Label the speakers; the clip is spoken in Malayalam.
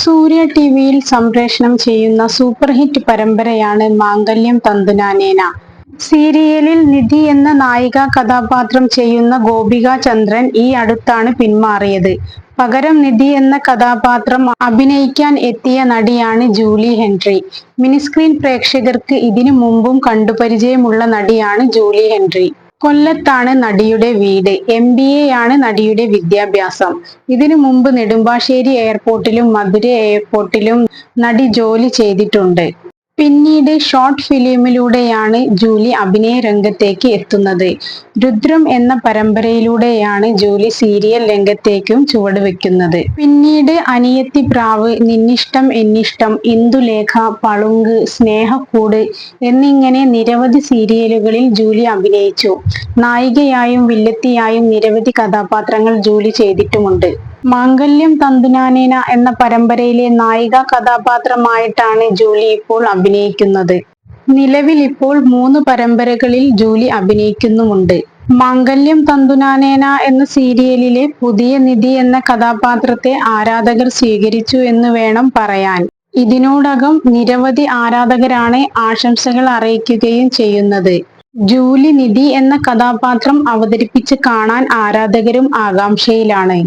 Speaker 1: സൂര്യ ടി വിയിൽ സംപ്രേഷണം ചെയ്യുന്ന സൂപ്പർ ഹിറ്റ് പരമ്പരയാണ് മാംഗല്യം തന്തുനാനേന. സീരിയലിൽ നിധി എന്ന നായിക കഥാപാത്രം ചെയ്യുന്ന ഗോപിക ചന്ദ്രൻ ഈ അടുത്താണ് പിന്മാറിയത്. പകരം നിധി എന്ന കഥാപാത്രം അഭിനയിക്കാൻ എത്തിയ നടിയാണ് ജൂലി ഹെൻറി മിനിസ്ക്രീൻ പ്രേക്ഷകർക്ക് ഇതിനു മുമ്പും കണ്ടുപരിചയമുള്ള നടിയാണ് ജൂലി ഹെൻറി കൊല്ലത്താണ് നടിയുടെ വീട്. എം ബി എ ആണ് നടിയുടെ വിദ്യാഭ്യാസം. ഇതിനു മുമ്പ് നെടുമ്പാശ്ശേരി എയർപോർട്ടിലും മധുര എയർപോർട്ടിലും നടി ജോലി ചെയ്തിട്ടുണ്ട്. പിന്നീട് ഷോർട്ട് ഫിലിമിലൂടെയാണ് ജൂലി അഭിനയ രംഗത്തേക്ക് എത്തുന്നത്. രുദ്രം എന്ന പരമ്പരയിലൂടെയാണ് ജൂലി സീരിയൽ രംഗത്തേക്കും ചുവടുവെക്കുന്നത് പിന്നീട് അനിയത്തി പ്രാവ് നിന്നിഷ്ടം എന്നിഷ്ടം ഇന്ദുലേഖ പളുങ്ക് സ്നേഹക്കൂട് എന്നിങ്ങനെ നിരവധി സീരിയലുകളിൽ ജൂലി അഭിനയിച്ചു. നായികയായും വില്ലത്തിയായും നിരവധി കഥാപാത്രങ്ങൾ ജൂലി ചെയ്തിട്ടുമുണ്ട്. മാംഗല്യം തന്തുനാനേന എന്ന പരമ്പരയിലെ നായിക കഥാപാത്രമായിട്ടാണ് ജൂലി ഇപ്പോൾ അഭിനയിക്കുന്നത്. നിലവിൽ ഇപ്പോൾ മൂന്ന് പരമ്പരകളിൽ ജൂലി അഭിനയിക്കുന്നുമുണ്ട്. മാംഗല്യം തന്തുനാനേന എന്ന സീരിയലിലെ പുതിയ നിധി എന്ന കഥാപാത്രത്തെ ആരാധകർ സ്വീകരിച്ചു എന്ന് വേണം പറയാൻ. ഇതിനോടകം നിരവധി ആരാധകരാണ് ആശംസകൾ അറിയിക്കുകയും ചെയ്യുന്നത്. ജൂലി നിധി എന്ന കഥാപാത്രം അവതരിപ്പിച്ച് കാണാൻ ആരാധകരും ആകാംക്ഷയിലാണ്.